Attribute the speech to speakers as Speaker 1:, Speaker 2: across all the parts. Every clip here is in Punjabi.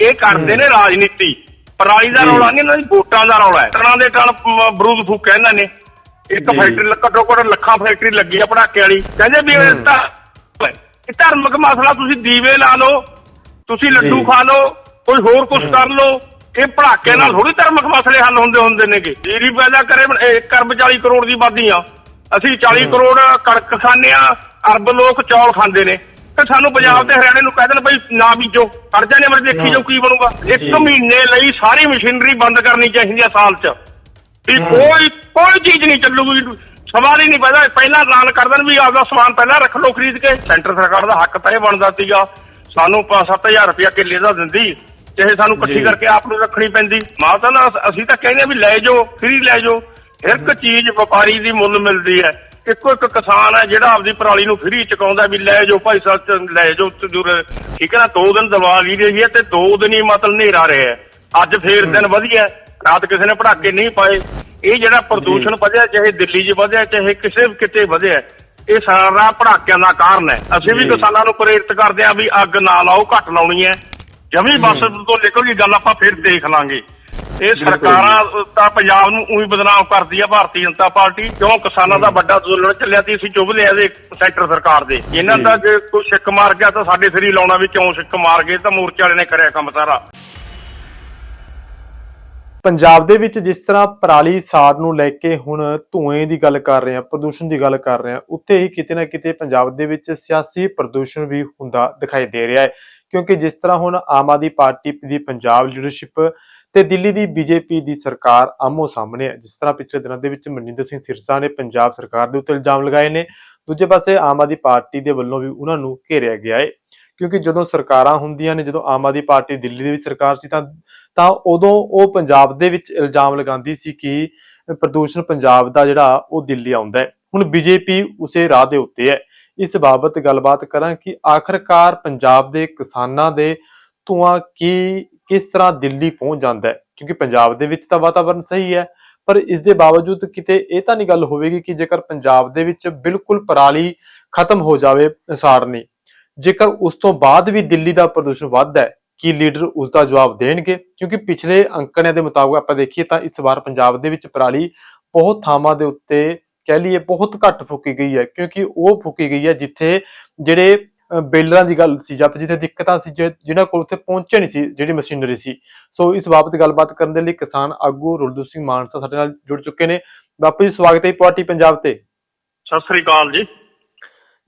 Speaker 1: ਇਹ ਕਰਦੇ ਨੇ ਰਾਜਨੀਤੀ। ਪਰਾਲੀ ਦਾ। ਰੌਲਾ ਨਹੀਂ ਇਹਨਾਂ ਦੀ ਵੋਟਾਂ ਦਾ ਰੌਲਾ ਹੈ। ਟਨਾਂ ਦੇ ਮ, ਬਰੂਦ ਫੂਕਿਆ ਇਹਨਾਂ ਨੇ। ਇੱਕ। ਫੈਕਟਰੀ ਘੱਟੋ ਘੱਟ ਲੱਖਾਂ ਫੈਕਟਰੀ ਲੱਗੀ ਆ ਪੜਾਕੇ ਵਾਲੀ। ਕਹਿੰਦੇ ਵੀ ਇਹ। ਤਾਂ ਇਹ ਧਾਰਮਿਕ ਮਸਲਾ ਤੁਸੀਂ ਦੀਵੇ ਲਾ ਲਓ ਤੁਸੀਂ ਲੱਡੂ। ਖਾ ਲਓ ਕੋਈ ਹੋਰ ਕੁਝ ਕਰ ਲਓ ਇਹ ਪੜਾਕੇ ਨਾਲ ਥੋੜੀ ਧਾਰਮਿਕ ਮਸਲੇ ਹੱਲ ਹੁੰਦੇ ਹੁੰਦੇ ਨੇਗੇ। ਜੀਰੀ ਪੈਦਾ ਕਰੇ 1 ਕਰਬ 40 ਕਰੋੜ ਦੀ ਆਬਾਦੀ ਆ। ਅਸੀਂ 40 ਕਰੋੜ ਕਣਕ ਖਾਂਦੇ ਆ ਅਰਬ ਲੋਕ ਚੌਲ ਖਾਂਦੇ ਨੇ। ਤੇ ਸਾਨੂੰ ਪੰਜਾਬ ਤੇ ਹਰਿਆਣੇ ਨੂੰ ਕਹਿ ਦੇਣ ਬਈ ਨਾ ਬੀਜੋ। ਕਰਜ਼ਾ ਨੇ ਮਰ ਦੇਖੀ ਜਾਓ ਕੀ ਬਣੂਗਾ? ਇੱਕ। ਮਹੀਨੇ ਲਈ ਸਾਰੀ ਮਸ਼ੀਨਰੀ ਬੰਦ ਕਰਨੀ ਚਾਹੀਦੀ ਆ ਸਾਲ 'ਚ। ਵੀ ਕੋਈ ਕੋਈ ਚੀਜ਼ ਨਹੀਂ ਚੱਲੂਗੀ। ਸਵਾਲ ਹੀ ਨਹੀਂ ਪੈਦਾ। ਪਹਿਲਾਂ ਐਲਾਨ ਕਰ ਦੇਣ ਵੀ ਆਪਦਾ ਸਮਾਨ ਪਹਿਲਾਂ ਰੱਖ ਲਓ ਖਰੀਦ ਕੇ। ਸੈਂਟਰ ਸਰਕਾਰ ਦਾ ਹੱਕ ਤਾਂ ਇਹ ਬਣਦਾ ਸੀਗਾ। ਸਾਨੂੰ 5-7000 ਰੁਪਇਆ ਕਿੱਲੇ ਦਾ ਦਿੰਦੀ। ਚਾਹੇ ਸਾਨੂੰ ਇਕੱਠੀ। ਕਰਕੇ ਆਪ ਨੂੰ ਰੱਖਣੀ ਪੈਂਦੀ। ਮਾਤਾ ਨਾ ਅਸੀਂ ਤਾਂ ਕਹਿੰਦੇ ਵੀ ਲੈ ਜਾਓ ਫ੍ਰੀ ਲੈ ਜਾਓ। ਹਰ ਇੱਕ ਚੀਜ਼ ਵਪਾਰੀ ਦੀ ਮੁੱਲ ਮਿਲਦੀ ਹੈ। ਇੱਕੋ ਇੱਕ ਕਿਸਾਨ ਹੈ ਜਿਹੜਾ ਆਪਦੀ ਪਰਾਲੀ ਨੂੰ ਫ੍ਰੀ ਚੁਕਾਉਂਦਾ ਵੀ ਲੈ ਜਾਓ ਭਾਈ ਸਾਹਿਬ ਲੈ ਜਾਓ ਤਜੂਰ ਠੀਕ ਹੈ ਨਾ ਦੋ ਦਿਨ ਦੀਵਾਲੀ ਰਹੀ ਹੈ ਤੇ ਦੋ ਦਿਨ ਹੀ ਮਤਲਬ ਹਨੇਰਾ ਰਿਹਾ ਅੱਜ ਫੇਰ ਦਿਨ ਵਧੀਆ ਰਾਤ ਕਿਸੇ ਨੇ ਪੜਾਕੇ ਨਹੀਂ ਪਾਏ। ਇਹ ਜਿਹੜਾ ਪ੍ਰਦੂਸ਼ਣ ਵਧਿਆ ਚਾਹੇ ਦਿੱਲੀ 'ਚ ਵਧਿਆ ਚਾਹੇ ਕਿਸੇ ਕਿਤੇ ਵਧਿਆ ਇਹ ਸਾਰਾ ਪੜਾਕਿਆਂ ਦਾ ਕਾਰਨ ਹੈ। ਅਸੀਂ ਵੀ। ਕਿਸਾਨਾਂ ਨੂੰ ਪ੍ਰੇਰਿਤ ਕਰਦੇ ਹਾਂ ਵੀ ਅੱਗ ਨਾ ਲਾਓ ਘੱਟ ਲਾਉਣੀ ਹੈ। ਜਮੀ ਬਸ ਤੋਂ ਨਿਕਲ ਗਈ ਗੱਲ ਆਪਾਂ ਫਿਰ ਦੇਖ ਲਾਂਗੇ। ਇਹ ਸਰਕਾਰਾਂ ਤਾਂ ਪੰਜਾਬ ਨੂੰ ਉਹੀ ਬਦਨਾਮ ਕਰਦੀ ਆ ਭਾਰਤੀ ਜਨਤਾ ਪਾਰਟੀ। ਕਿਉਂ? ਕਿਸਾਨਾਂ ਦਾ ਵੱਡਾ ਅੰਦੋਲਨ ਚੱਲਿਆ ਸੀ ਅਸੀਂ ਚੁੱਭ ਲਿਆ ਦੇ ਸੈਂਟਰ ਸਰਕਾਰ ਦੇ। ਇਹਨਾਂ। ਦਾ ਜੇ ਕੋਈ ਸਿੱਕ ਮਾਰ ਗਿਆ ਤਾਂ ਸਾਡੇ ਸਿਰ ਲਾਉਣਾ ਵੀ ਕਿਉਂ ਸਿੱਕ ਮਾਰ ਗਏ ਤਾਂ ਮੋਰਚੇ ਵਾਲੇ ਨੇ ਕਰਿਆ ਕੰਮ ਸਾਰਾ।
Speaker 2: ਪੰਜਾਬ ਦੇ ਵਿੱਚ ਜਿਸ ਤਰ੍ਹਾਂ ਪਰਾਲੀ ਸਾੜ ਨੂੰ ਲੈ ਕੇ ਹੁਣ ਧੂਏ ਦੀ ਗੱਲ ਕਰ ਰਹੇ ਹਾਂ ਪ੍ਰਦੂਸ਼ਣ ਦੀ ਗੱਲ ਕਰ ਰਹੇ ਹਾਂ ਉੱਥੇ ਹੀ ਕਿਤੇ ਨਾ ਕਿਤੇ ਪੰਜਾਬ ਦੇ ਵਿੱਚ ਸਿਆਸੀ ਪ੍ਰਦੂਸ਼ਣ ਵੀ ਹੁੰਦਾ ਦਿਖਾਈ ਦੇ ਰਿਹਾ ਹੈ। ਕਿਉਂਕਿ ਜਿਸ ਤਰ੍ਹਾਂ ਹੁਣ ਆਮ ਆਦਮੀ ਪਾਰਟੀ ਦੀ ਪੰਜਾਬ ਲੀਡਰਸ਼ਿਪ ਤੇ ਦਿੱਲੀ ਦੀ ਬੀਜੇਪੀ ਦੀ ਸਰਕਾਰ ਆਮੋ ਸਾਹਮਣੇ ਹੈ। ਜਿਸ ਤਰ੍ਹਾਂ ਪਿਛਲੇ ਦਿਨਾਂ ਦੇ ਵਿੱਚ ਮਨਿੰਦਰ ਸਿੰਘ ਸਿਰਸਾ ਨੇ ਪੰਜਾਬ ਸਰਕਾਰ ਦੇ ਉੱਤੇ ਇਲਜ਼ਾਮ ਲਗਾਏ ਨੇ, ਦੂਜੇ ਪਾਸੇ ਆਮ ਆਦਮੀ ਪਾਰਟੀ ਦੇ ਵੱਲੋਂ ਵੀ ਉਹਨਾਂ ਨੂੰ ਘੇਰਿਆ ਗਿਆ ਹੈ ਕਿਉਂਕਿ ਜਦੋਂ ਸਰਕਾਰਾਂ ਹੁੰਦੀਆਂ ਨੇ, ਜਦੋਂ ਆਮ ਆਦਮੀ ਪਾਰਟੀ ਦਿੱਲੀ ਦੀ ਵੀ ਸਰਕਾਰ ਸੀ ਤਾਂ ਤਾਂ ਉਦੋਂ ਉਹ ਪੰਜਾਬ ਦੇ ਵਿੱਚ ਇਲਜ਼ਾਮ ਲਗਾਉਂਦੀ ਸੀ ਕਿ ਪ੍ਰਦੂਸ਼ਣ ਪੰਜਾਬ ਦਾ ਜਿਹੜਾ ਉਹ ਦਿੱਲੀ ਆਉਂਦਾ ਹੈ। ਹੁਣ ਬੀਜੇਪੀ ਉਸੇ ਰਾਹ ਦੇ ਉੱਤੇ ਹੈ। ਇਸ ਬਾਬਤ ਗੱਲਬਾਤ ਕਰਾਂ ਕਿ ਆਖਰਕਾਰ ਪੰਜਾਬ ਦੇ ਕਿਸਾਨਾਂ ਦੇ ਧੂਆਂ ਕੀ ਕਿਸ ਤਰ੍ਹਾਂ ਦਿੱਲੀ ਪਹੁੰਚ ਜਾਂਦਾ ਹੈ? ਕਿਉਂਕਿ ਪੰਜਾਬ ਦੇ ਵਿੱਚ ਤਾਂ ਵਾਤਾਵਰਣ ਸਹੀ ਹੈ, ਪਰ ਇਸ ਦੇ ਬਾਵਜੂਦ ਕਿਤੇ ਇਹ ਤਾਂ ਨਹੀਂ ਗੱਲ ਹੋਵੇਗੀ ਕਿ ਜੇਕਰ ਪੰਜਾਬ ਦੇ ਵਿੱਚ ਬਿਲਕੁਲ ਪਰਾਲੀ ਖਤਮ ਹੋ ਜਾਵੇ ਸਾੜਨੀ ਜੇਕਰ ਉਸ ਤੋਂ ਬਾਅਦ ਵੀ ਦਿੱਲੀ ਦਾ ਪ੍ਰਦੂਸ਼ਣ ਵੱਧਦਾ ਹੈ, ਕੀ ਲੀਡਰ ਉਸ ਦਾ ਜਵਾਬ ਦੇਣਗੇ? ਕਿਉਂਕਿ ਪਿਛਲੇ ਅੰਕੜਿਆਂ ਦੇ ਮੁਤਾਬਕ ਆਪਾਂ ਦੇਖੀਏ ਤਾਂ ਇਸ ਵਾਰ ਪੰਜਾਬ ਦੇ ਵਿੱਚ ਪਰਾਲੀ ਬਹੁਤ ਥਾਵਾਂ ਦੇ ਉੱਤੇ ਕਹਿ ਲਈਏ ਬਹੁਤ ਘੱਟ ਫੂਕੀ ਗਈ ਹੈ, ਕਿਉਂਕਿ ਉਹ ਫੂਕੀ ਗਈ ਹੈ ਜਿੱਥੇ ਜਿਹੜੇ ਬੇਲਰਾਂ ਦੀ ਗੱਲ ਸੀ ਜਾਂ ਜਿੱਥੇ ਦਿੱਕਤਾਂ ਸੀ ਜਿ- ਜਿਨ੍ਹਾਂ ਕੋਲ ਉੱਥੇ ਪਹੁੰਚੇ ਨਹੀਂ ਸੀ ਜਿਹੜੀ ਮਸ਼ੀਨਰੀ ਸੀ। ਸੋ ਇਸ ਬਾਬਤ ਗੱਲਬਾਤ ਕਰਨ ਦੇ ਲਈ ਕਿਸਾਨ ਆਗੂ ਰੁਲਦੂ ਸਿੰਘ ਮਾਨਸਾ ਸਾਡੇ ਨਾਲ ਜੁੜ ਚੁੱਕੇ ਨੇ। ਬਾਪੂ ਜੀ ਸਵਾਗਤ ਹੈ ਪਾਰਟੀ ਪੰਜਾਬ ਤੇ।
Speaker 1: ਸਤਿ ਸ੍ਰੀ ਅਕਾਲ ਜੀ।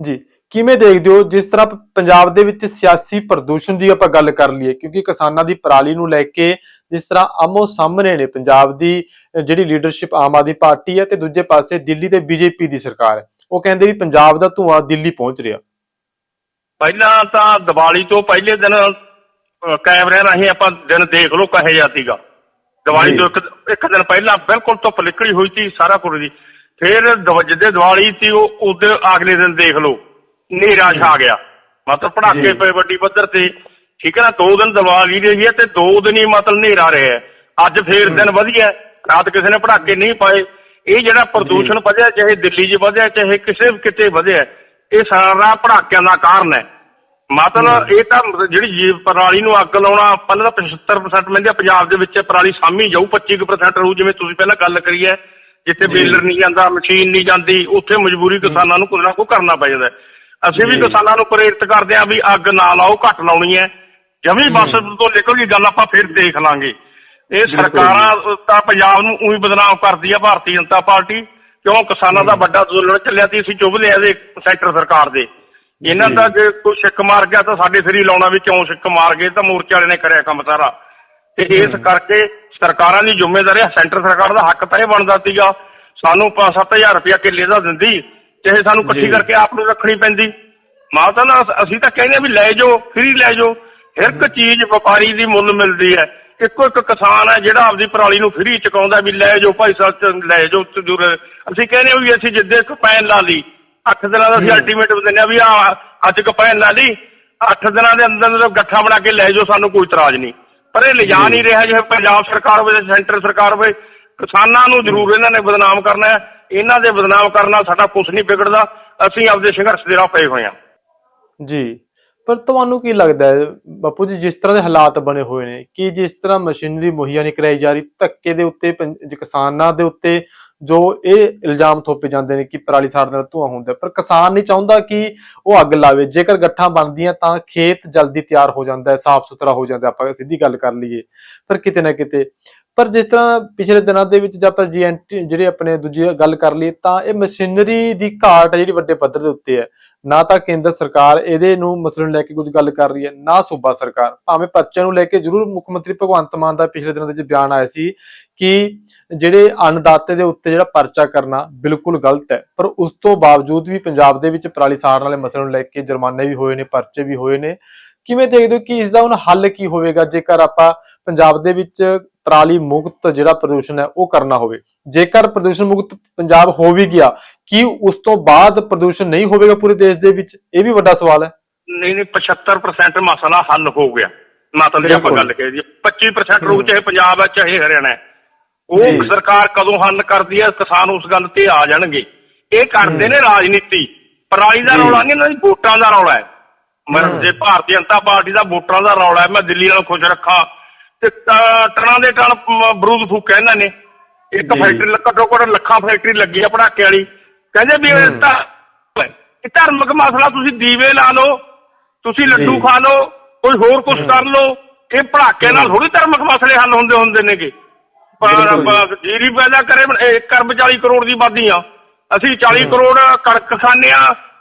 Speaker 2: ਜੀ ਕਿਵੇਂ ਦੇਖਦੇ ਹੋ ਜਿਸ ਤਰ੍ਹਾਂ ਪੰਜਾਬ ਦੇ ਵਿੱਚ ਸਿਆਸੀ ਪ੍ਰਦੂਸ਼ਣ ਦੀ ਆਪਾਂ ਗੱਲ ਕਰ ਲਈਏ ਕਿਉਂਕਿ ਕਿਸਾਨਾਂ ਦੀ ਪਰਾਲੀ ਨੂੰ ਲੈ ਕੇ ਜਿਸ ਤਰ੍ਹਾਂ ਆਮੋ ਸਾਹਮਣੇ ਨੇ ਪੰਜਾਬ ਦੀ ਜਿਹੜੀ ਲੀਡਰਸ਼ਿਪ ਆਮ ਆਦਮੀ ਪਾਰਟੀ ਹੈ ਤੇ ਦੂਜੇ ਪਾਸੇ ਦਿੱਲੀ ਤੇ ਬੀਜੇਪੀ ਦੀ ਸਰਕਾਰ ਹੈ। ਉਹ ਕਹਿੰਦੇ ਵੀ ਪੰਜਾਬ ਦਾ ਧੂਆਂ ਦਿੱਲੀ ਪਹੁੰਚ ਰਿਹਾ।
Speaker 1: ਪਹਿਲਾਂ ਤਾਂ ਦੀਵਾਲੀ ਤੋਂ ਪਹਿਲੇ ਦਿਨ ਕੈਮਰਿਆਂ ਰਾਹੀਂ ਆਪਾਂ ਦਿਨ ਦੇਖ ਲਓ ਕਹੇ ਜਾ ਸੀਗਾ। ਦੀਵਾਲੀ। ਤੋਂ ਇੱਕ ਇੱਕ ਦਿਨ ਪਹਿਲਾਂ ਬਿਲਕੁਲ ਧੁੱਪ ਨਿਕਲੀ ਹੋਈ ਸੀ ਸਾਰਾ ਕੁਝ ਦੀ। ਫਿਰ ਦਵ- ਜਿੱਦੇ ਦੀਵਾਲੀ ਸੀ ਉਹ ਉਹਦੇ ਅਗਲੇ ਦਿਨ ਦੇਖ ਲਓ ਹਨੇਰਾ ਛਾ ਗਿਆ। ਮਤਲਬ ਪੜਾਕੇ। ਪਏ ਵੱਡੀ ਪੱਧਰ ਤੇ। ਠੀਕ ਹੈ ਨਾ ਦੋ ਦਿਨ ਦੀਵਾਲੀ ਰਹੀ ਹੈ ਤੇ ਦੋ ਦਿਨ ਹੀ ਮਤਲਬ ਹਨੇਰਾ ਰਿਹਾ ਹੈ। ਅੱਜ ਫੇਰ ਦਿਨ ਵਧੀਆ ਹੈ, ਰਾਤ ਕਿਸੇ ਨੇ ਪੜਾਕੇ ਨਹੀਂ ਪਾਏ। ਇਹ ਜਿਹੜਾ ਪ੍ਰਦੂਸ਼ਣ ਵਧਿਆ ਚਾਹੇ ਦਿੱਲੀ 'ਚ ਵਧਿਆ ਚਾਹੇ ਕਿਸੇ ਵੀ ਕਿਤੇ ਵਧਿਆ ਇਹ ਸਾਰਾ ਪੜਾਕਿਆਂ ਦਾ ਕਾਰਨ ਹੈ। ਮਤਲਬ ਇਹ ਤਾਂ ਜਿਹੜੀ ਜੀਵ ਪਰਾਲੀ ਨੂੰ ਅੱਗ ਲਾਉਣਾ ਪਹਿਲਾਂ ਤਾਂ 75% ਮੈਂਦੇ ਪੰਜਾਬ ਦੇ ਵਿੱਚ ਪਰਾਲੀ ਸਾਮੀ ਜਾਊ 25% ਰਹੂ ਜਿਵੇਂ ਤੁਸੀਂ ਪਹਿਲਾਂ ਗੱਲ ਕਰੀ ਹੈ ਜਿੱਥੇ। ਬੇਲਰ ਨਹੀਂ ਜਾਂਦਾ ਮਸ਼ੀਨ ਨਹੀਂ ਜਾਂਦੀ ਉੱਥੇ ਮਜਬੂਰੀ ਕਿਸਾਨਾਂ ਨੂੰ ਕੁਝ ਨਾ ਕੁਝ ਕਰਨਾ ਪੈ ਜਾਂਦਾ। ਅਸੀਂ ਵੀ। ਕਿਸਾਨਾਂ ਨੂੰ ਪ੍ਰੇਰਿਤ ਕਰਦੇ ਹਾਂ ਵੀ ਅੱਗ ਨਾ ਲਾਓ ਘੱਟ ਲਾਉਣੀ ਹੈ। ਜਮੀ ਬਸ ਤੋਂ ਨਿਕਲ ਗਈ ਗੱਲ ਆਪਾਂ ਫਿਰ ਦੇਖ ਲਾਂਗੇ। ਇਹ ਸਰਕਾਰਾਂ ਤਾਂ ਪੰਜਾਬ ਨੂੰ ਉਹੀ ਬਦਨਾਮ ਕਰਦੀ ਆ ਭਾਰਤੀ ਜਨਤਾ ਪਾਰਟੀ। ਕਿਉਂ ਕਿਸਾਨਾਂ ਦਾ ਵੱਡਾ ਅੰਦੋਲਨ ਚੱਲਿਆ ਸੀ ਅਸੀਂ ਚੁੱਭ ਲਿਆ ਦੇ ਸੈਂਟਰ ਸਰਕਾਰ ਦੇ। ਇਹਨਾਂ। ਦਾ ਜੇ ਕੋਈ ਸਿੱਕ ਮਾਰ ਗਿਆ ਤਾਂ ਸਾਡੇ ਸਿਰ ਹੀ ਲਾਉਣਾ ਵੀ ਕਿਉਂ ਸਿੱਕ ਮਾਰ ਗਏ ਤਾਂ ਮੋਰਚੇ ਵਾਲੇ ਨੇ ਕਰਿਆ ਕੰਮ ਸਾਰਾ। ਤੇ ਇਸ ਕਰਕੇ ਸਰਕਾਰਾਂ ਦੀ ਜ਼ਿੰਮੇਵਾਰੀ ਹੈ ਸੈਂਟਰ ਸਰਕਾਰ ਦਾ ਹੱਕ ਤਾਂ ਇਹ ਬਣਦਾ ਸੀਗਾ। ਸਾਨੂੰ 5-7000 ਰੁਪਇਆ ਕਿੱਲੇ ਦਾ ਦਿੰਦੀ ਚਾਹੇ ਸਾਨੂੰ ਇਕੱਠੀ। ਕਰਕੇ ਆਪ ਨੂੰ ਰੱਖਣੀ ਪੈਂਦੀ। ਮਾਤਾ ਨਾ ਅਸੀਂ ਤਾਂ ਕਹਿੰਦੇ ਵੀ ਲੈ ਜਾਓ ਫ੍ਰੀ ਲੈ ਜਾਓ। ਹਰ ਇੱਕ ਚੀਜ਼ ਵਪਾਰੀ ਦੀ ਮੁੱਲ ਮਿਲਦੀ ਹੈ। ਇੱਕੋ ਇੱਕ ਕਿਸਾਨ ਹੈ ਜਿਹੜਾ ਆਪਦੀ ਪਰਾਲੀ ਨੂੰ ਫ੍ਰੀ ਚੁਕਾਉਂਦਾ ਵੀ ਲੈ ਜਾਓ ਭਾਈ ਸਾਹਿਬ ਲੈ ਜਾਓ ਤਜੂਰ ਅਸੀਂ ਕਹਿੰਦੇ ਆ ਵੀ ਅਸੀਂ ਜਿੱਦੇ ਕਪੈਨ ਲਾ ਲਈ 8 ਦਿਨਾਂ ਦਾ ਅਸੀਂ
Speaker 2: ਹੂੰ।
Speaker 1: ਅਲਟੀਮੇਟਮ ਦਿੰਦੇ ਆ ਵੀ ਆ ਅੱਜ ਕਪੈਨ ਲਾ ਲਈ 8 ਦਿਨਾਂ ਦੇ ਅੰਦਰ ਅੰਦਰ ਗੱਠਾ ਬਣਾ ਕੇ ਲੈ ਜਾਓ ਸਾਨੂੰ ਕੋਈ ਇਤਰਾਜ਼ ਨਹੀਂ। ਪਰ ਇਹ ਲਿਜਾ। ਨਹੀਂ ਰਿਹਾ ਜਿਵੇਂ ਪੰਜਾਬ ਸਰਕਾਰ ਹੋਵੇ ਸੈਂਟਰ ਸਰਕਾਰ ਹੋਵੇ ਕਿਸਾਨਾਂ ਨੂੰ ਜ਼ਰੂਰ ਇਹਨਾਂ ਨੇ ਬਦਨਾਮ ਕਰਨਾ ਹੈ। ਇਹਨਾਂ ਦੇ ਬਦਨਾਮ ਕਰਨ ਨਾਲ ਸਾਡਾ ਕੁਝ ਨਹੀਂ ਵਿਗੜਦਾ। ਅਸੀਂ ਆਪਦੇ ਸੰਘਰਸ਼ ਦੇ ਰਾਹ ਪਏ ਹੋਏ ਹਾਂ।
Speaker 2: ਜੀ। ਪਰ ਤੁਹਾਨੂੰ ਕੀ ਲੱਗਦਾ ਹੈ, ਬਾਪੂ ਜੀ, ਜਿਸ ਤਰ੍ਹਾਂ ਦੇ ਹਾਲਾਤ ਬਣੇ ਹੋਏ ਨੇ, ਕਿ ਜਿਸ ਤਰ੍ਹਾਂ ਮਸ਼ੀਨਰੀ ਮੁਹੱਈਆ ਨਹੀਂ ਕਰਾਈ ਜਾ ਰਹੀ, ਧੱਕੇ ਦੇ ਉੱਤੇ ਪੰ- ਕਿਸਾਨਾਂ ਦੇ ਉੱਤੇ ਜੋ ਇਹ ਇਲਜ਼ਾਮ ਥੋਪੇ ਜਾਂਦੇ ਨੇ ਕਿ ਪਰਾਲੀ ਸਾੜਨ ਨਾਲ ਧੂਆਂ ਹੁੰਦਾ ਪਰ ਕਿਸਾਨ ਨਹੀਂ ਚਾਹੁੰਦਾ ਕਿ ਉਹ ਅੱਗ ਲਾਵੇ। ਜੇਕਰ ਗੱਠਾਂ ਬਣਦੀਆਂ ਤਾਂ ਖੇਤ ਜਲਦੀ ਤਿਆਰ ਹੋ ਜਾਂਦਾ ਹੈ ਸਾਫ਼ ਸੁਥਰਾ ਹੋ ਜਾਂਦਾ ਆਪਾਂ ਸਿੱਧੀ ਗੱਲ ਕਰ ਲਈਏ। ਪਰ ਕਿਤੇ ਨਾ ਕਿਤੇ ਪਰ ਜਿਸ ਤਰ੍ਹਾਂ ਪਿਛਲੇ ਦਿਨਾਂ ਦੇ ਵਿੱਚ ਜੇ ਆਪਾਂ ਜੀਐਨਟੀ ਜਿਹੜੇ ਆਪਣੇ ਦੂਜੀ ਗੱਲ ਕਰ ਲਈਏ, ਤਾਂ ਇਹ ਮਸ਼ੀਨਰੀ ਦੀ ਘਾਟ ਹੈ ਜਿਹੜੀ ਵੱਡੇ ਪੱਧਰ ਦੇ ਉੱਤੇ ਹੈ। ਨਾ ਤਾਂ ਕੇਂਦਰ ਸਰਕਾਰ ਇਹਦੇ ਨੂੰ ਮਸਲੇ ਨੂੰ ਲੈ ਕੇ ਕੁਝ ਗੱਲ ਕਰ ਰਹੀ ਹੈ, ਨਾ ਸੂਬਾ ਸਰਕਾਰ। ਭਾਵੇਂ ਪਰਚੇ ਨੂੰ ਲੈ ਕੇ ਜ਼ਰੂਰ ਮੁੱਖ ਮੰਤਰੀ ਭਗਵੰਤ ਮਾਨ ਦਾ ਪਿਛਲੇ ਦਿਨਾਂ ਦੇ ਵਿੱਚ ਬਿਆਨ ਆਇਆ ਸੀ ਕਿ ਜਿਹੜੇ ਅੰਨਦਾਤੇ ਦੇ ਉੱਤੇ ਜਿਹੜਾ ਪਰਚਾ ਕਰਨਾ ਬਿਲਕੁਲ ਗਲਤ ਹੈ। ਪਰ ਉਸ ਤੋਂ ਬਾਵਜੂਦ ਵੀ ਪੰਜਾਬ ਦੇ ਵਿੱਚ ਪਰਾਲੀ ਸਾੜਨ ਵਾਲੇ ਮਸਲੇ ਨੂੰ ਲੈ ਕੇ ਜੁਰਮਾਨੇ ਵੀ ਹੋਏ ਨੇ, ਪਰਚੇ ਵੀ ਹੋਏ ਨੇ। ਕਿਵੇਂ ਦੇਖਦੇ ਹੋ ਕਿ ਇਸ ਦਾ ਹੁਣ ਹੱਲ ਕੀ ਹੋਵੇਗਾ? ਜੇਕਰ ਆਪਾਂ ਪੰਜਾਬ ਦੇ ਵਿੱਚ ਪਰਾਲੀ ਮੁਕਤ ਜਿਹੜਾ ਪ੍ਰਦੂਸ਼ਣ ਹੈ ਉਹ ਕਰਨਾ ਹੋਵੇ। ਜੇਕਰ ਪ੍ਰਦੂਸ਼ਣ ਮੁਕਤ ਪੰਜਾਬ ਹੋ ਵੀ ਗਿਆ ਕੀ ਉਸ ਤੋਂ ਬਾਅਦ ਪ੍ਰਦੂਸ਼ਣ ਨਹੀਂ ਹੋਵੇਗਾ ਪੂਰੇ ਦੇਸ਼ ਦੇ ਵਿੱਚ? ਇਹ ਵੀ ਵੱਡਾ ਸਵਾਲ ਹੈ।
Speaker 1: ਨਹੀਂ ਨਹੀਂ 75% ਮਸਲਾ ਹੱਲ ਹੋ ਗਿਆ। ਮਤਲਬ ਜੇ ਆਪਾਂ। ਗੱਲ ਕਰੀਏ 25% ਰੁਕ ਚਾਹੇ ਪੰਜਾਬ ਹੈ ਚਾਹੇ ਹਰਿਆਣਾ ਹੈ। ਉਹ। ਸਰਕਾਰ ਕਦੋਂ ਹੱਲ ਕਰਦੀ ਹੈ ਕਿਸਾਨ ਉਸ ਗੱਲ ਤੇ ਆ ਜਾਣਗੇ। ਇਹ ਕਰਦੇ। ਨੇ ਰਾਜਨੀਤੀ। ਪਰਾਲੀ ਦਾ। ਰੌਲਾ ਨਹੀਂ ਇਹਨਾਂ ਦੀ ਵੋਟਾਂ ਦਾ ਰੌਲਾ ਹੈ। ਮੈਂ
Speaker 2: ਹੂੰ।
Speaker 1: ਜੇ ਭਾਰਤੀ ਜਨਤਾ ਪਾਰਟੀ ਦਾ ਵੋਟਾਂ ਦਾ ਰੌਲਾ ਹੈ ਮੈਂ ਦਿੱਲੀ ਨਾਲ ਖੁਸ਼ ਰੱਖਾਂ। ਤੇ ਟ- ਟਨਾਂ ਦੇ ਟਨ ਬਰੂਦ ਫੂਕਿਆ ਇਹਨਾਂ ਨੇ ਇੱਕ। ਫੈਕਟਰੀ ਘੱਟੋ ਘੱਟ ਲੱਖਾਂ ਫੈਕਟਰੀ ਲੱਗੀ ਆ ਪੜਾਕੇ ਵਾਲੀ ਕਹਿੰਦੇ ਵੀ ਇਹ। ਤਾਂ ਇਹ ਧਾਰਮਿਕ ਮਸਲਾ ਤੁਸੀਂ ਦੀਵੇ ਲਾ ਲਓ ਤੁਸੀਂ ਲੱਡੂ। ਖਾ ਲਓ ਕੋਈ ਹੋਰ ਕੁਝ। ਕਰ ਲਓ ਇਹ ਭੜਾਕੇ ਨਾਲ ਥੋੜੀ ਧਾਰਮਿਕ ਮਸਲੇ ਹੱਲ ਹੁੰਦੇ ਹੁੰਦੇ ਨੇਗੇ ਜੀਰੀ ਪੈਦਾ ਕਰੇ 1 ਅਰਬ 40 ਕਰੋੜ ਦੀ ਆਬਾਦੀ ਆ ਅਸੀਂ 40
Speaker 2: ਹੂੰ।
Speaker 1: ਕਰੋੜ ਕਣਕ ਖਾਂਦੇ ਆ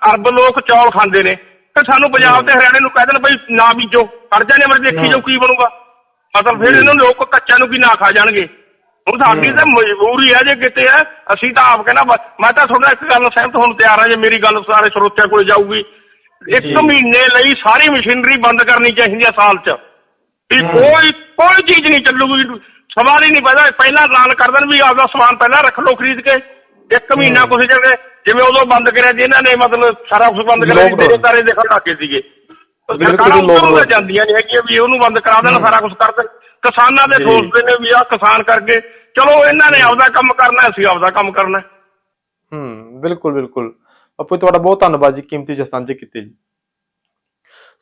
Speaker 1: ਅਰਬ ਲੋਕ ਚੌਲ ਖਾਂਦੇ ਨੇ ਤੇ ਸਾਨੂੰ ਪੰਜਾਬ ਤੇ ਹਰਿਆਣੇ ਨੂੰ ਕਹਿ ਦੇਣ ਬਈ ਨਾ ਬੀਜੋ ਕਰ ਜਾਣੇ ਮਰ ਦੇਖੀ
Speaker 2: ਹੂੰ।
Speaker 1: ਜੋ ਕੀ ਬਣੂਗਾ ਮਤਲਬ ਫਿਰ
Speaker 2: ਜੀ।
Speaker 1: ਇਹਨਾਂ ਨੂੰ ਲੋਕ ਕੱਚਿਆਂ ਨੂੰ ਕੀ ਨਾ ਖਾ ਜਾਣਗੇ ਹੁਣ ਸਾਡੀ। ਤਾਂ ਮਜਬੂਰੀ ਹੈ ਜੇ ਕਿਤੇ ਹੈ ਅਸੀਂ ਤਾਂ ਆਪ ਕਹਿੰਦਾ ਮੈਂ ਤਾਂ ਤੁਹਾਡਾ ਇੱਕ ਗੱਲ ਸਹਿਮਤ ਹੋਣ ਤਿਆਰ ਹਾਂ ਜੇ ਮੇਰੀ ਗੱਲ ਸਾਰੇ ਸਰੋਤਿਆਂ ਕੋਲ ਜਾਊਗੀ ਇੱਕ
Speaker 2: ਜੀ।
Speaker 1: ਮਹੀਨੇ ਲਈ ਸਾਰੀ ਮਸ਼ੀਨਰੀ ਬੰਦ ਕਰਨੀ ਚਾਹੀਦੀ ਹੈ ਸਾਲ 'ਚ ਵੀ। ਕੋਈ ਕੋਈ ਚੀਜ਼ ਨਹੀਂ ਚੱਲੂਗੀ ਸਵਾਲ ਹੀ ਨਹੀਂ ਪੈਦਾ ਪਹਿਲਾਂ ਐਲਾਨ ਕਰ ਦੇਣ ਵੀ ਆਪਦਾ ਸਮਾਨ ਪਹਿਲਾਂ ਰੱਖ ਲਓ ਖਰੀਦ ਕੇ ਇੱਕ ਮਹੀਨਾ। ਕੁਝ ਜਿਹੜੇ ਜਿਵੇਂ ਉਦੋਂ ਬੰਦ ਕਰਿਆ ਇਹਨਾਂ ਨੇ ਮਤਲਬ ਸਾਰਾ ਕੁਝ ਬੰਦ ਕਰਿਆ। ਜਿਹੜੇ ਤਾਰੇ ਦੇਖਣ ਲੱਗੇ ਸੀਗੇ ਸਰਕਾਰਾਂ ਉੱਧਰੋਂ
Speaker 2: lockdown।
Speaker 1: ਤਾਂ ਜਾਂਦੀਆਂ ਨਹੀਂ ਹੈਗੀਆਂ ਵੀ ਉਹਨੂੰ ਬੰਦ ਕਰਾ ਦੇਣ
Speaker 2: ਹੂੰ।
Speaker 1: ਸਾਰਾ ਕੁਝ ਕਰ ਦੇਣ ਕਿਸਾਨਾਂ ਦੇ
Speaker 2: ਜੀ।
Speaker 1: ਸੋਚਦੇ ਨੇ ਵੀ ਆਹ ਕਿਸਾਨ ਕਰਕੇ ਚਲੋ ਇਹਨਾਂ ਨੇ ਆਪਦਾ ਕੰਮ ਕਰਨਾ ਅਸੀਂ ਆਪਦਾ ਕੰਮ ਕਰਨਾ
Speaker 2: ਹੂੰ ਬਿਲਕੁਲ ਬਿਲਕੁਲ ਆਪੂ ਤੁਹਾਡਾ ਬਹੁਤ ਧੰਨਵਾਦ ਜੀ ਕੀਮਤੀ ਜਿਹਾ ਸਾਂਝੇ ਕੀਤੇ ਜੀ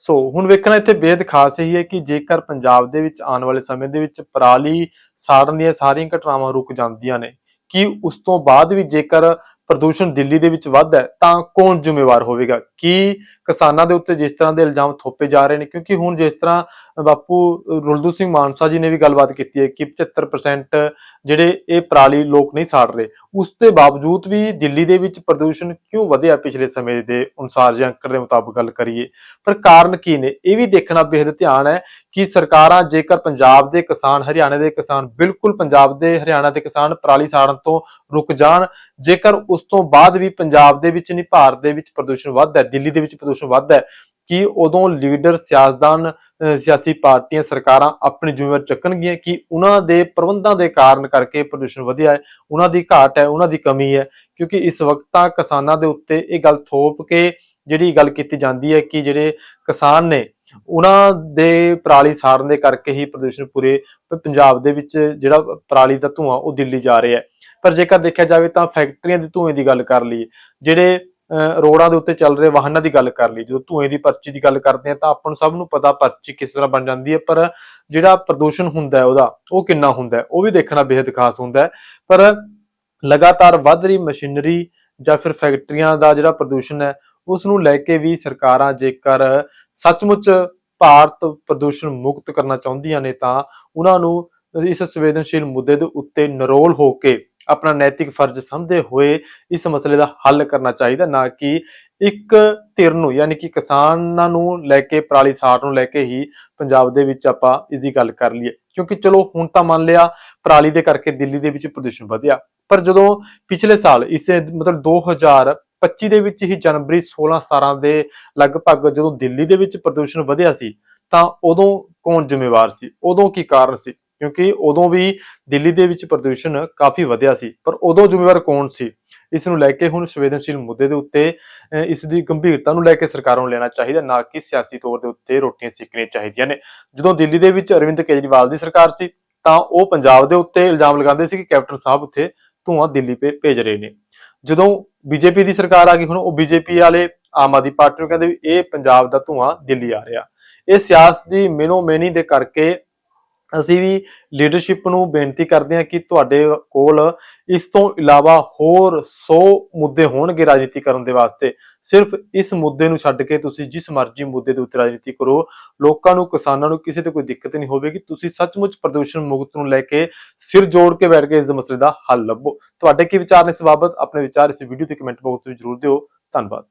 Speaker 2: ਸੋ ਹੁਣ ਵੇਖਣਾ ਇੱਥੇ ਬੇਹੱਦ ਖਾਸ ਇਹੀ ਹੈ ਕਿ ਜੇਕਰ ਪੰਜਾਬ ਦੇ ਵਿੱਚ ਆਉਣ ਵਾਲੇ ਸਮੇਂ ਦੇ ਵਿੱਚ ਪਰਾਲੀ ਸਾੜਨ ਦੀਆਂ ਸਾਰੀਆਂ ਘਟਨਾਵਾਂ ਰੁਕ ਜਾਂਦੀਆਂ ਨੇ ਕਿ ਉਸ ਤੋਂ ਬਾਅਦ ਵੀ ਜੇਕਰ ਪ੍ਰਦੂਸ਼ਣ ਦਿੱਲੀ ਦੇ ਵਿੱਚ ਵੱਧਦਾ ਹੈ ਤਾਂ ਕੌਣ ਜ਼ਿੰਮੇਵਾਰ ਹੋਵੇਗਾ ਕੀ ਕਿਸਾਨਾਂ ਦੇ ਉੱਤੇ ਜਿਸ ਤਰ੍ਹਾਂ ਦੇ ਇਲਜ਼ਾਮ ਥੋਪੇ ਜਾ ਰਹੇ ਨੇ, ਕਿਉਂਕਿ ਹੁਣ ਜਿਸ ਤਰ੍ਹਾਂ ਬਾਪੂ ਰੁਲਦੂ ਸਿੰਘ ਮਾਨਸਾ ਜੀ ਨੇ ਵੀ ਗੱਲਬਾਤ ਕੀਤੀ ਹੈ ਕਿ 75% ਜਿਹੜੇ ਇਹ ਪਰਾਲੀ ਲੋਕ ਨਹੀਂ ਸਾੜ ਰਹੇ। ਉਸ ਦੇ ਬਾਵਜੂਦ ਵੀ ਦਿੱਲੀ ਦੇ ਵਿੱਚ ਪ੍ਰਦੂਸ਼ਣ ਕਿਉਂ ਵਧਿਆ ਪਿਛਲੇ ਸਮੇਂ ਦੇ ਅਨੁਸਾਰ ਜੇ ਅੰਕੜੇ ਦੇ ਮੁਤਾਬਕ ਗੱਲ ਕਰੀਏ, ਪਰ ਕਾਰਨ ਕੀ ਨੇ? ਇਹ ਵੀ ਦੇਖਣਾ ਬੇहद ਧਿਆਨ ਹੈ ਕਿ ਸਰਕਾਰਾਂ ਜੇਕਰ ਪੰਜਾਬ ਦੇ ਕਿਸਾਨ, ਹਰਿਆਣਾ ਦੇ ਕਿਸਾਨ, ਬਿਲਕੁਲ ਪੰਜਾਬ ਦੇ, ਹਰਿਆਣਾ ਦੇ ਕਿਸਾਨ ਪਰਾਲੀ ਸਾੜਨ ਤੋਂ ਰੁਕ ਜਾਣ, ਜੇਕਰ ਉਸ ਤੋਂ ਬਾਅਦ ਵੀ ਪੰਜਾਬ ਦੇ ਵਿੱਚ ਨਹੀਂ, ਭਾਰਤ ਦੇ ਵਿੱਚ ਪ੍ਰਦੂਸ਼ਣ ਵੱਧਦਾ ਦਿੱਲੀ ਦੇ ਵਿੱਚ ਪ੍ਰਦੂਸ਼ਣ ਵੱਧਦਾ ਹੈ ਕਿ ਉਦੋਂ ਲੀਡਰ ਸਿਆਸਤਦਾਨ ਸਿਆਸੀ ਪਾਰਟੀਆਂ ਸਰਕਾਰਾਂ ਆਪਣੀ ਜ਼ਿੰਮੇਵਾਰੀ ਚੱਕਣਗੀਆਂ ਕਿ ਉਹਨਾਂ ਦੇ ਪ੍ਰਬੰਧਾਂ ਦੇ ਕਾਰਨ ਕਰਕੇ ਪ੍ਰਦੂਸ਼ਣ ਵਧਿਆ ਹੈ, ਉਹਨਾਂ ਦੀ ਘਾਟ ਹੈ, ਉਹਨਾਂ ਦੀ ਕਮੀ ਹੈ, ਕਿਉਂਕਿ ਇਸ ਵਕਤ ਤਾਂ ਕਿਸਾਨਾਂ ਦੇ ਉੱਤੇ ਇਹ ਗੱਲ ਥੋਪ ਕੇ ਜਿਹੜੀ ਗੱਲ ਕੀਤੀ ਜਾਂਦੀ ਹੈ ਕਿ ਜਿਹੜੇ ਕਿਸਾਨ ਨੇ, ਉਹਨਾਂ ਦੇ ਪਰਾਲੀ ਸਾੜਨ ਦੇ ਕਰਕੇ ਹੀ ਪ੍ਰਦੂਸ਼ਣ ਪੂਰੇ ਪੰਜਾਬ ਦੇ ਵਿੱਚ ਜਿਹੜਾ ਪਰਾਲੀ ਦਾ ਧੂਆਂ ਉਹ ਦਿੱਲੀ ਜਾ ਰਿਹਾ ਹੈ। ਪਰ ਜੇਕਰ ਦੇਖਿਆ ਜਾਵੇ ਤਾਂ ਫੈਕਟਰੀਆਂ ਦੇ ਧੂਏ ਦੀ ਗੱਲ ਕਰ ਲਈਏ, ਜਿਹੜੇ ਰੋਡਾਂ ਦੇ ਉੱਤੇ ਚੱਲ ਰਹੇ ਵਾਹਨਾਂ ਦੀ ਗੱਲ ਕਰ ਲਈ। ਜਦੋਂ ਧੂਏ ਦੀ ਪਰਚੀ ਦੀ ਗੱਲ ਕਰਦੇ ਆ ਤਾਂ ਆਪਾਂ ਨੂੰ ਸਭ ਨੂੰ ਪਤਾ ਪਰਚੀ ਕਿਸ ਤਰ੍ਹਾਂ ਬਣ ਜਾਂਦੀ ਹੈ, ਪਰ ਜਿਹੜਾ ਪ੍ਰਦੂਸ਼ਣ ਹੁੰਦਾ ਹੈ ਉਹਦਾ, ਉਹ ਕਿੰਨਾ ਹੁੰਦਾ ਹੈ, ਉਹ ਵੀ ਦੇਖਣਾ ਬੇहद ਖਾਸ ਹੁੰਦਾ ਹੈ। ਪਰ ਲਗਾਤਾਰ ਵੱਧ ਰਹੀ ਮਸ਼ੀਨਰੀ ਜਾਂ ਫਿਰ ਫੈਕਟਰੀਆਂ ਦਾ ਜਿਹੜਾ ਪ੍ਰਦੂਸ਼ਣ ਹੈ, ਉਸ ਨੂੰ ਲੈ ਕੇ ਵੀ ਸਰਕਾਰਾਂ ਜੇਕਰ ਸੱਚਮੁੱਚ ਭਾਰਤ ਪ੍ਰਦੂਸ਼ਣ ਮੁਕਤ ਕਰਨਾ ਚਾਹੁੰਦੀਆਂ ਨੇ ਤਾਂ ਉਹਨਾਂ ਨੂੰ ਇਸ ਸੰਵੇਦਨਸ਼ੀਲ ਮੁੱਦੇ ਦੇ ਉੱਤੇ ਨਰੋਲ ਹੋ ਕੇ ਆਪਣਾ ਨੈਤਿਕ ਫਰਜ਼ ਸਮਝਦੇ ਹੋਏ ਇਸ ਮਸਲੇ ਦਾ ਹੱਲ ਕਰਨਾ ਚਾਹੀਦਾ, ਨਾ ਕਿ ਇੱਕ ਧਿਰ ਨੂੰ, ਯਾਨੀ ਕਿ ਕਿਸਾਨਾਂ ਨੂੰ ਲੈ ਕੇ, ਪਰਾਲੀ ਸਾੜ ਨੂੰ ਲੈ ਕੇ ਹੀ ਪੰਜਾਬ ਦੇ ਵਿੱਚ ਆਪਾਂ ਇਸ ਦੀ ਗੱਲ ਕਰ ਲਈਏ। ਕਿਉਂਕਿ ਚਲੋ, ਹੁਣ ਤਾਂ ਮੰਨ ਲਿਆ ਪਰਾਲੀ ਦੇ ਕਰਕੇ ਦਿੱਲੀ ਦੇ ਵਿੱਚ ਪ੍ਰਦੂਸ਼ਣ ਵਧਿਆ। ਪਰ ਜਦੋਂ ਪਿਛਲੇ ਸਾਲ ਇਸੇ ਮਤਲਬ 2025 ਦੇ ਵਿੱਚ ਹੀ ਜਨਵਰੀ 16 17 ਦੇ ਲਗਭਗ ਜਦੋਂ ਦਿੱਲੀ ਦੇ ਵਿੱਚ ਪ੍ਰਦੂਸ਼ਣ ਵਧਿਆ ਸੀ, ਤਾਂ ਉਦੋਂ ਕੌਣ ਜ਼ਿੰਮੇਵਾਰ ਸੀ? ਉਦੋਂ ਕੀ ਕਾਰਨ ਸੀ? ਕਿਉਂਕਿ ਉਦੋਂ ਵੀ ਦਿੱਲੀ ਦੇ ਵਿੱਚ ਪ੍ਰਦੂਸ਼ਣ ਕਾਫੀ ਵਧਿਆ ਸੀ, ਪਰ ਉਦੋਂ ਜ਼ਿੰਮੇਵਾਰ ਕੌਣ ਸੀ? ਇਸ ਨੂੰ ਲੈ ਕੇ ਹੁਣ ਸੰਵੇਦਨਸ਼ੀਲ ਮੁੱਦੇ ਦੇ ਉੱਤੇ ਇਸ ਦੀ ਗੰਭੀਰਤਾ ਨੂੰ ਲੈ ਕੇ ਸਰਕਾਰਾਂ ਨੂੰ ਲੈਣਾ ਚਾਹੀਦਾ, ਨਾ ਕਿ ਸਿਆਸੀ ਤੌਰ ਦੇ ਉੱਤੇ ਰੋਟੀਆਂ ਸਿੱਕਣੀਆਂ ਚਾਹੀਦੀਆਂ ਨੇ। ਜਦੋਂ ਦਿੱਲੀ ਦੇ ਵਿੱਚ ਅਰਵਿੰਦ ਕੇਜਰੀਵਾਲ ਦੀ ਸਰਕਾਰ ਸੀ, ਤਾਂ ਉਹ ਪੰਜਾਬ ਦੇ ਉੱਤੇ ਇਲਜ਼ਾਮ ਲਗਾਉਂਦੇ ਸੀ ਕਿ ਕੈਪਟਨ ਸਾਹਿਬ ਉੱਥੇ ਧੂਆਂ ਦਿੱਲੀ ਤੇ ਭੇਜ ਰਹੇ ਨੇ। ਜਦੋਂ ਬੀਜੇਪੀ ਦੀ ਸਰਕਾਰ ਆ ਗਈ, ਹੁਣ ਉਹ ਬੀਜੇਪੀ ਵਾਲੇ ਆਮ ਆਦਮੀ ਪਾਰਟੀ ਨੂੰ ਕਹਿੰਦੇ ਵੀ ਇਹ ਪੰਜਾਬ ਦਾ ਧੂਆਂ ਦਿੱਲੀ ਆ ਰਿਹਾ। ਇਹ ਸਿਆਸਤ ਦੀ ਮਿਨੋ ਮੈਨੀ ਦੇ ਕਰਕੇ ਅਸੀਂ ਵੀ ਲੀਡਰਸ਼ਿਪ ਨੂੰ ਬੇਨਤੀ ਕਰਦੇ ਹਾਂ ਕਿ ਤੁਹਾਡੇ ਕੋਲ ਇਸ ਤੋਂ ਇਲਾਵਾ ਹੋਰ 100 ਮੁੱਦੇ ਹੋਣਗੇ ਰਾਜਨੀਤੀ ਕਰਨ ਦੇ ਵਾਸਤੇ। ਸਿਰਫ ਇਸ ਮੁੱਦੇ ਨੂੰ ਛੱਡ ਕੇ ਤੁਸੀਂ ਜਿਸ ਮਰਜ਼ੀ ਮੁੱਦੇ ਦੇ ਉੱਤੇ ਰਾਜਨੀਤੀ ਕਰੋ। ਲੋਕਾਂ ਨੂੰ, ਕਿਸਾਨਾਂ ਨੂੰ ਕਿਸੇ ਤੇ ਕੋਈ ਦਿੱਕਤ ਨਹੀਂ ਹੋਵੇਗੀ। ਤੁਸੀਂ ਸੱਚਮੁੱਚ ਪ੍ਰਦੂਸ਼ਣ ਮੁਕਤ ਨੂੰ ਲੈ ਕੇ ਸਿਰ ਜੋੜ ਕੇ ਬੈਠ ਕੇ ਇਸ ਮਸਲੇ ਦਾ ਹੱਲ ਲੱਭੋ। ਤੁਹਾਡੇ ਕੀ ਵਿਚਾਰ ਨੇ ਇਸ ਬਾਬਤ? ਆਪਣੇ ਵਿਚਾਰ ਇਸ ਵੀਡੀਓ ਤੇ ਕਮੈਂਟ ਬਾਕਸ ਵਿੱਚ ਜ਼ਰੂਰ ਦਿਓ। ਧੰਨਵਾਦ।